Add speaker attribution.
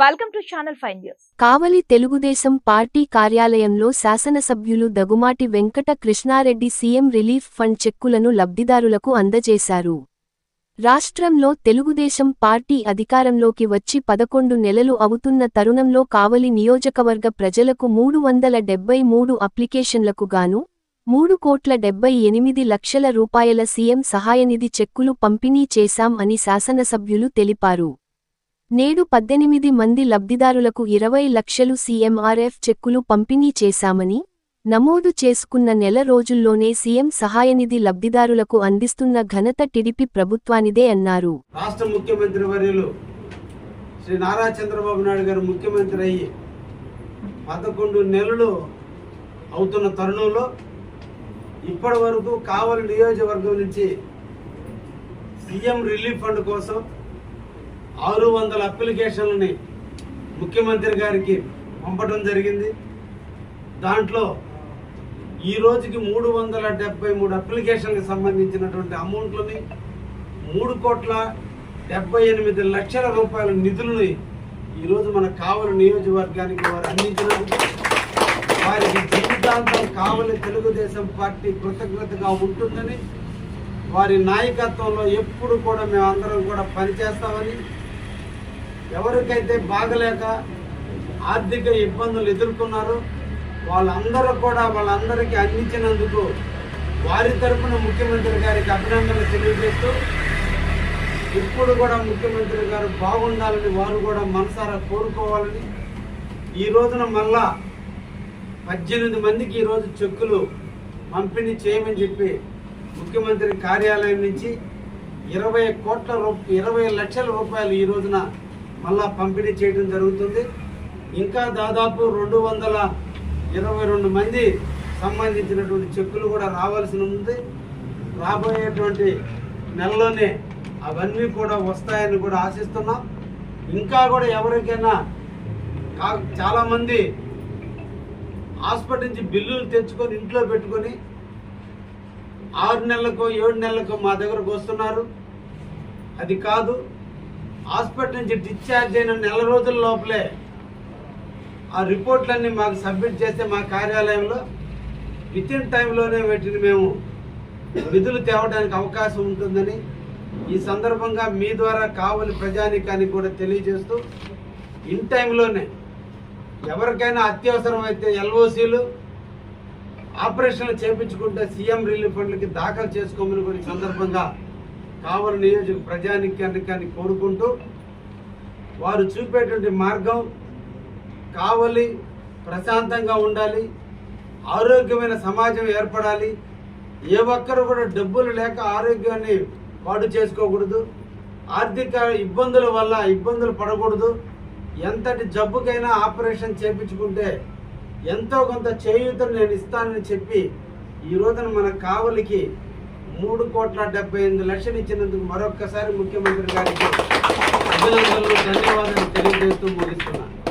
Speaker 1: Welcome to channel five news
Speaker 2: Kavali Telugudesam party కార్యాలయంలో శాసనసభ్యులు Dagumati Venkata Krishna Reddy CM relief fund చెక్కులను లబ్ధిదారులకు అందజేశారు. రాష్ట్రంలో తెలుగుదేశం పార్టీ అధికారంలోకి వచ్చి పదకొండు నెలలు అవుతున్న తరుణంలో కావలి నియోజకవర్గ ప్రజలకు మూడు వందల డెబ్బై మూడు అప్లికేషన్లకు గాను మూడు కోట్ల డెబ్బై ఎనిమిది లక్షల రూపాయల సీఎం సహాయనిధి చెక్కులు పంపిణీ చేశాం అని శాసనసభ్యులు తెలిపారు. నేడు పద్దెనిమిది మంది లబ్ధిదారులకు ఇరవై లక్షలు సీఎంఆర్ఎఫ్ చెక్కులు పంపిణీ చేశామని నమోదు చేసుకున్న నెల రోజుల్లోనే సీఎం సహాయనిధి లబ్ధిదారులకు అందిస్తున్న ఘనత టిడిపి ప్రభుత్వానిదే అన్నారు.
Speaker 3: రాష్ట్ర ముఖ్యమంత్రి వర్యులు శ్రీ నారా చంద్రబాబు నాయుడు గారు ముఖ్యమంత్రి అయ్యి పదకొండు నెలలు అవుతున్న తరుణంలో ఇప్పటి వరకు కావలి నియోజకవర్గం నుంచి సీఎం రిలీఫ్ ఫండ్ కోసం ఆరు వందల అప్లికేషన్లని ముఖ్యమంత్రి గారికి పంపడం జరిగింది. దాంట్లో ఈ రోజుకి మూడు వందల డెబ్బై మూడు అప్లికేషన్లకు సంబంధించినటువంటి అమౌంట్లని మూడు కోట్ల డెబ్బై ఎనిమిది లక్షల రూపాయల నిధులని ఈరోజు మన కావలి నియోజకవర్గానికి వారు అందించినందుకు వారికి జీవితాంతం కావలి తెలుగుదేశం పార్టీ కృతజ్ఞతగా ఉంటుందని వారి నాయకత్వంలో ఎప్పుడు కూడా మేమందరం కూడా పనిచేస్తామని ఎవరికైతే బాగలేక ఆర్థిక ఇబ్బందులు ఎదుర్కొన్నారో వాళ్ళందరూ కూడా వాళ్ళందరికీ అందించినందుకు వారి తరపున ముఖ్యమంత్రి గారికి అభినందనలు తెలియజేస్తూ ఇప్పుడు కూడా ముఖ్యమంత్రి గారు బాగుండాలని వారు కూడా మనసారా కోరుకోవాలని ఈ రోజున మళ్ళా పద్దెనిమిది మందికి ఈరోజు చెక్కులు పంపిణీ చేయమని చెప్పి ముఖ్యమంత్రి కార్యాలయం నుంచి ఇరవై కోట్ల రూప ఇరవై లక్షల రూపాయలు ఈ రోజున మళ్ళా పంపిణీ చేయడం జరుగుతుంది. ఇంకా దాదాపు రెండు వందల ఇరవై రెండు మంది సంబంధించినటువంటి చెక్కులు కూడా రావాల్సి ఉంది. రాబోయేటువంటి నెలలోనే అవన్నీ కూడా వస్తాయని కూడా ఆశిస్తున్నాం. ఇంకా కూడా ఎవరికైనా కా చాలామంది హాస్పిటల్ నుంచి బిల్లులు తెచ్చుకొని ఇంట్లో పెట్టుకొని ఆరు నెలలకు ఏడు నెలలకు మా దగ్గరకు వస్తున్నారు. అది కాదు. హాస్పిటల్ నుంచి డిశ్చార్జ్ అయిన నెల రోజుల లోపలే ఆ రిపోర్ట్లన్నీ మాకు సబ్మిట్ చేస్తే మా కార్యాలయంలో విత్ ఇన్ టైంలోనే వీటిని మేము విధులు తేవడానికి అవకాశం ఉంటుందని ఈ సందర్భంగా మీ ద్వారా కావలి ప్రజానికానికి కూడా తెలియజేస్తూ ఇన్ టైంలోనే ఎవరికైనా అత్యవసరం అయితే ఎల్ఓసీలు ఆపరేషన్లు చేపించుకుంటే సీఎం రిలీఫ్ ఫండ్లకి దాఖలు చేసుకోమని కూడా సందర్భంగా కావలి నియోజక ప్రజానికాన్ని కోరుకుంటూ వారు చూపేటువంటి మార్గం కావలి ప్రశాంతంగా ఉండాలి ఆరోగ్యమైన సమాజం ఏర్పడాలి. ఏ ఒక్కరు కూడా డబ్బులు లేక ఆరోగ్యాన్ని పాడు చేసుకోకూడదు. ఆర్థిక ఇబ్బందుల వల్ల ఇబ్బందులు పడకూడదు. ఎంతటి జబ్బుకైనా ఆపరేషన్ చేపించుకుంటే ఎంతో కొంత చేయూతను నేను ఇస్తానని చెప్పి ఈ రోజున మన కావలికి మూడు కోట్ల డెబ్బై ఎనిమిది లక్షలు ఇచ్చినందుకు మరొక్కసారి ముఖ్యమంత్రి గారికి అభినందనలు ధన్యవాదాలు తెలియజేస్తూ ముగిస్తున్నాను.